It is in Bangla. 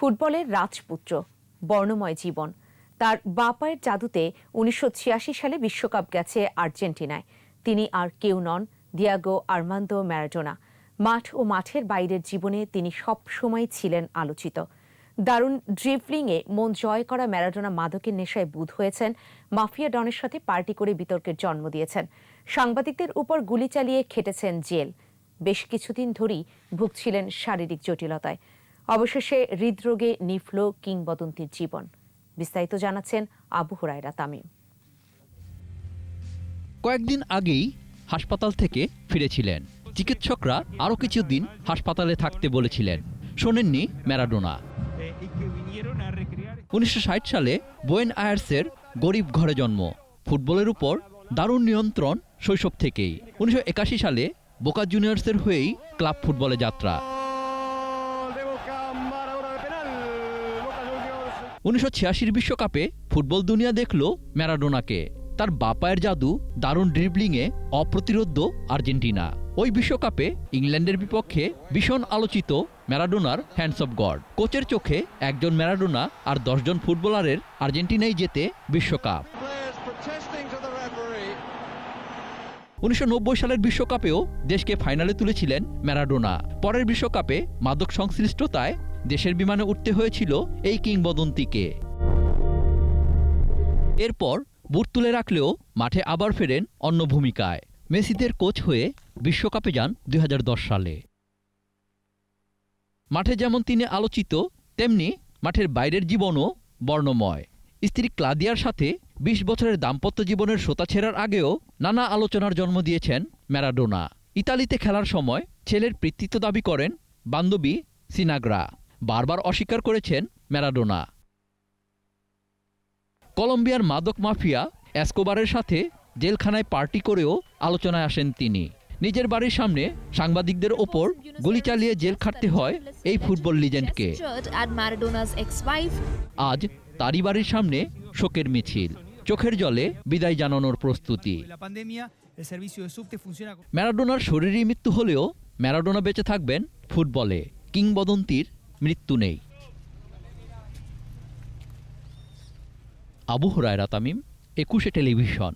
ফুটবলের রাজপুত্র, বর্ণময় জীবন। তার বাপায়ের জাদুতে উনিশশো সালে বিশ্বকাপ গেছে আর্জেন্টিনায়। তিনি আর কেউ নন, দিয়াগো আর্মান্দো ম্যারাডোনা। মাঠ ও মাঠের বাইরের জীবনে তিনি সব সময় ছিলেন আলোচিত। দারুণ ড্রিভলিংয়ে মন জয় করা ম্যারাডোনা মাদকের নেশায় বুধ হয়েছেন, মাফিয়া ডনের সাথে পার্টি করে বিতর্কের জন্ম দিয়েছেন। সাংবাদিকদের উপর গুলি চালিয়ে খেটেছেন জেল। বেশ কিছুদিন ধরেই ভুগছিলেন শারীরিক জটিলতায়। অবশেষে হৃদরোগে নিফল কিংবদন্তির জীবন। বিস্তারিত জানাচ্ছেন আবু হুরায়রা তামিম। কয়েকদিন আগেই হাসপাতাল থেকে ফিরেছিলেন। চিকিৎসকরা আরও কিছুদিন হাসপাতালে থাকতে বলেছিলেন। শোনেননি ম্যারাডোনা। উনিশশো সালে বোয়েন আয়ার্সের গরিব ঘরে জন্ম। ফুটবলের উপর দারুণ নিয়ন্ত্রণ শৈশব থেকেই। উনিশশো একাশি সালে বোকা জুনিয়র্সের হয়েই ক্লাব ফুটবলে যাত্রা। উনিশশো ছিয়াশির বিশ্বকাপে ফুটবল দুনিয়া দেখল ম্যারাডোনাকে। তার বাপায়ের জাদু দারুণ ড্রিবলিংয়ে অপ্রতিরোধ্য আর্জেন্টিনা। ওই বিশ্বকাপে ইংল্যান্ডের বিপক্ষে ভীষণ আলোচিত ম্যারাডোনার হ্যান্ডস অফ গড কোচের চোখে একজন ম্যারাডোনা আর দশজন ফুটবলারের আর্জেন্টিনাই জেতে বিশ্বকাপ. উনিশশো সালের বিশ্বকাপেও দেশকে ফাইনালে তুলেছিলেন ম্যারাডোনা। পরের বিশ্বকাপে মাদক সংশ্লিষ্টতায় দেশের বিমানে উঠতে হয়েছিল এই কিংবদন্তিকে। এরপর বুট তুলে রাখলেও মাঠে আবার ফেরেন অন্য ভূমিকায়। মেসিদের কোচ হয়ে বিশ্বকাপে যান দু হাজার দশ সালে। মাঠে যেমন তিনি আলোচিত, তেমনি মাঠের বাইরের জীবনও বর্ণময়। স্ত্রী ক্লাদিয়ার সাথে ২০ বছরের দাম্পত্য জীবনের সোতা ছেড়ার আগেও নানা আলোচনার জন্ম দিয়েছেন ম্যারাডোনা। ইতালিতে খেলার সময় ছেলের কৃতিত্ব দাবি করেন বান্ধবী সিনাগ্রা। বারবার অস্বীকার করেছেন ম্যারাডোনা। কলম্বিয়ার মাদক মাফিয়া এসকোবারের সাথে জেলখানায় পার্টি করেও আলোচনায় আসেন তিনি। নিজের বাড়ির সামনে সাংবাদিকদের ওপর গুলি চালিয়ে জেল খাটতে হয় এই ফুটবল লিজেন্ডকে। আজ তারই বাড়ির সামনে শোকের মিছিল। চোখের জলে বিদায় জানানোর প্রস্তুতি. ম্যারাডোনার শরীরী মৃত্যু হলেও ম্যারাডোনা বেঁচে থাকবেন ফুটবলে। কিংবদন্তির মৃত্যু নেই। আবু হরায়রা তামিম একুশে টেলিভিশন।